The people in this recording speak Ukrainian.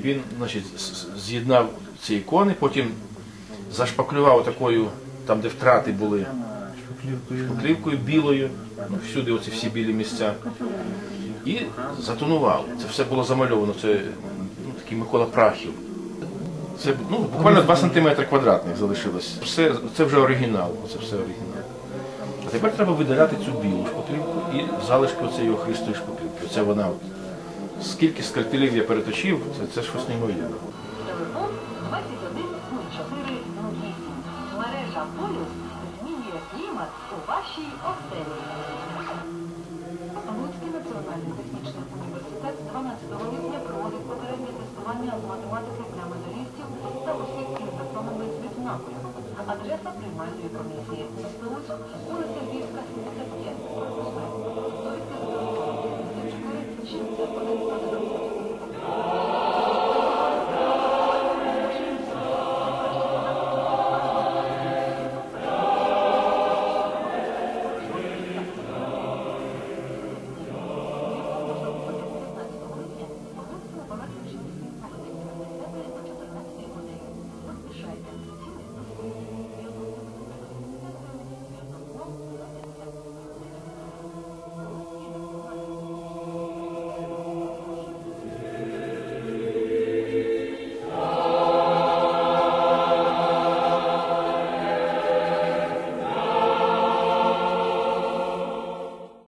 І він значить, з'єднав ці ікони, потім зашпаклював такою, там де втрати були, шпаклівкою білою, ну, всюди оці всі білі місця. І затонував. Це все було замальовано. Це ну, такий Микола Прахів. Це ну, буквально 2 см квадратних залишилось. Все, це вже оригінал. Це все оригінал. А тепер треба видаляти цю білу шпаклівку і залишки оцеї охристої шпаклівки. Оце вона от. Скільки скальпелів я переточив, це, це щось неймовірне. Телефон 21 04 08. Мережа Полюс змінює клімат у вашій оселі. Луцький національний технічний університет 12 липня проводить попереднє тестування з математики для медалістів та осіб із з відзнакою. Адреса приймальної комісії